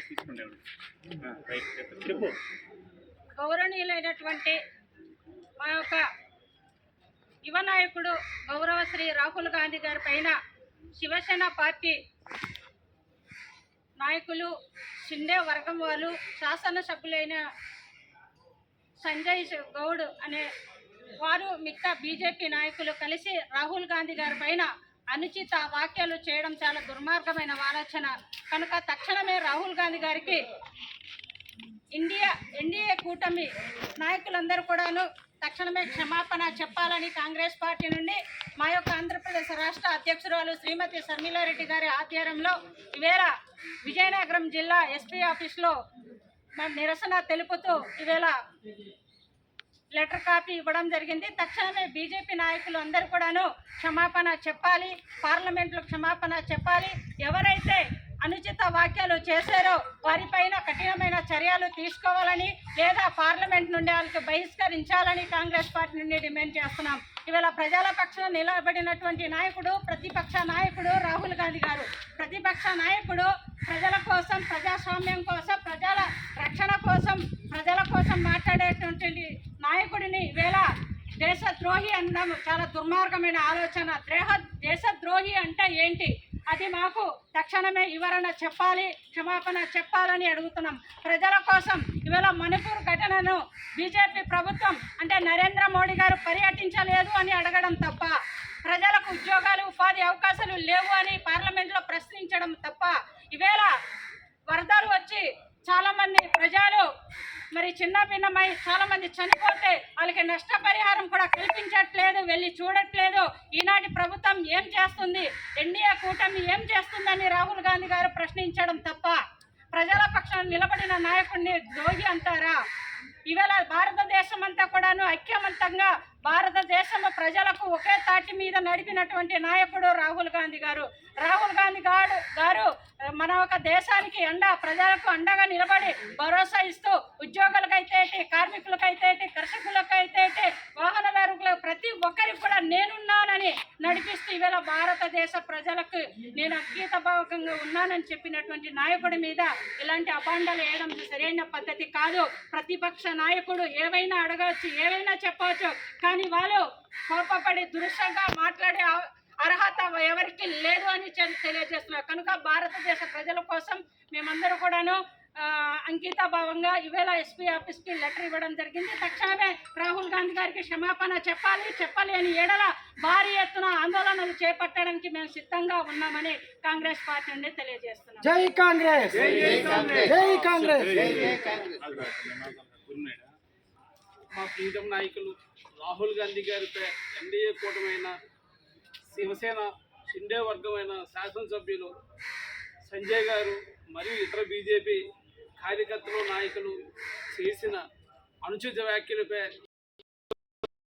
Mic తీసుకుంటాడు right చెప్పు. గౌరవనీయులైనటువంటి మా యొక్క యువ నాయకుడు గౌరవ శ్రీ రాహుల్ గాంధీ గారి పైన శివసేన పార్టీ నాయకులు షిండే వర్గం వాళ్ళు శాసనసభ్యులైన సంజయ్ గౌడ్ అనే వారు మిగతా బీజేపీ నాయకులు కలిసి రాహుల్ గాంధీ గారి పైన అనుచిత వ్యాఖ్యలు చేయడం చాలా దుర్మార్గమైన ఆలోచన. కనుక తక్షణమే రాహుల్ గాంధీ గారికి ఇండియా ఎన్డీఏ కూటమి నాయకులందరూ కూడాను తక్షణమే క్షమాపణ చెప్పాలని కాంగ్రెస్ పార్టీ నుండి మా యొక్క ఆంధ్రప్రదేశ్ రాష్ట్ర అధ్యక్షురాలు శ్రీమతి శర్మిలారెడ్డి గారి ఆధ్వర్యంలో ఈవేళ విజయనగరం జిల్లా ఎస్పీ ఆఫీస్లో నిరసన తెలుపుతూ ఈవేళ లెటర్ కాపీ ఇవ్వడం జరిగింది. తక్షణమే బీజేపీ నాయకులు అందరూ కూడాను క్షమాపణ చెప్పాలి. పార్లమెంట్లో క్షమాపణ చెప్పాలి. ఎవరైతే అనుచిత వ్యాఖ్యలు చేశారో వారిపైన కఠినమైన చర్యలు తీసుకోవాలని లేదా పార్లమెంట్ నుండి వాళ్ళకి బహిష్కరించాలని కాంగ్రెస్ పార్టీ నుండి డిమాండ్ చేస్తున్నాం. ఇవాళ ప్రజల పక్షాన నిలబడినటువంటి నాయకుడు ప్రతిపక్ష నాయకుడు రాహుల్ గాంధీ గారు. ప్రతిపక్ష నాయకుడు ప్రజల కోసం ప్రజాస్వామ్యం కోసం ప్రజల రక్షణ కోసం ప్రజల కోసం మాట్లాడేటువంటి నాయకుడిని ఈవేళ దేశద్రోహి అనడం చాలా దుర్మార్గమైన ఆలోచన. దేహ దేశద్రోహి అంటే ఏంటి? అది మాకు తక్షణమే వివరణ చెప్పాలి క్షమాపణ చెప్పాలని అడుగుతున్నాం. ప్రజల కోసం ఇవాళ మణిపూర్ ఘటనను బీజేపీ ప్రభుత్వం అంటే నరేంద్ర మోడీ గారు పర్యటించలేదు అని అడగడం తప్ప ప్రజలకు ఉద్యోగాలు ఉపాధి అవకాశాలు లేవు అని పార్లమెంట్లో ప్రశ్నించడం తప్ప ఇవేళ వరదలు వచ్చి చాలామంది ప్రజలు మరి చిన్న భిన్నమై చాలా మంది చనిపోతే వాళ్ళకి నష్టపరిహారం కూడా కల్పించట్లేదు వెళ్ళి చూడట్లేదు. ఈనాటి ప్రభుత్వం ఏం చేస్తుంది? ఎన్డీఏ కూటమి ఏం చేస్తుందని రాహుల్ గాంధీ గారు ప్రశ్నించడం తప్ప ప్రజల పక్షాన నిలబడిన నాయకుడిని ద్రోహి అంటారా? ఇవాళ భారతదేశం అంతా కూడాను ఐక్యవంతంగా భారతదేశం ప్రజలకు ఒకే తాటి మీద నడిపినటువంటి నాయకుడు రాహుల్ గాంధీ గారు. రాహుల్ గాంధీ గారు గారు మన ఒక దేశానికి అండ ప్రజలకు అండగా నిలబడి భరోసా ఇస్తూ ఉద్యోగులకైతే కార్మికులకైతే ఏంటి, కర్షకులకైతే వాహనదారులకు ప్రతి ఒక్కరికి కూడా నేనున్నానని నడిపిస్తూ ఇవాళ భారతదేశ ప్రజలకు నేను అంకితభావకంగా ఉన్నానని చెప్పినటువంటి నాయకుడి మీద ఇలాంటి అపాండాలు వేయడం సరైన పద్ధతి కాదు. ప్రతిపక్ష నాయకుడు ఏవైనా అడగవచ్చు ఏవైనా చెప్పవచ్చు. కానీ వాళ్ళు కోపపడి దురుషంగా మాట్లాడే అర్హత ఎవరికి లేదు అని తెలియజేస్తున్నారు కనుక భారతదేశ ప్రజల కోసం మేమందరూ కూడాను ఆ, అంకిత భావంగా ఇవేళ ఎస్పీ ఆఫీస్కి లెటర్ ఇవ్వడం జరిగింది. తక్షణమే రాహుల్ గాంధీ గారికి క్షమాపణ చెప్పాలి చెప్పాలి అని ఏడల భారీ ఎత్తున ఆందోళనలు చేపట్టడానికి మేము సిద్ధంగా ఉన్నామని కాంగ్రెస్ పార్టీ నుండి తెలియజేస్తున్నాం. జై కాంగ్రెస్! జై కాంగ్రెస్! ఉన్నాడా? మా ప్రీతం నాయకులు రాహుల్ గాంధీ గారిపై ఎన్డీఏ కూటమైన శివసేన షిండే వర్గమైన శాసనసభ్యులు సంజయ్ గారు మరియు ఇతర బీజేపీ కార్యకర్తలు నాయకులు చేసిన అనుచిత వ్యాఖ్యలపై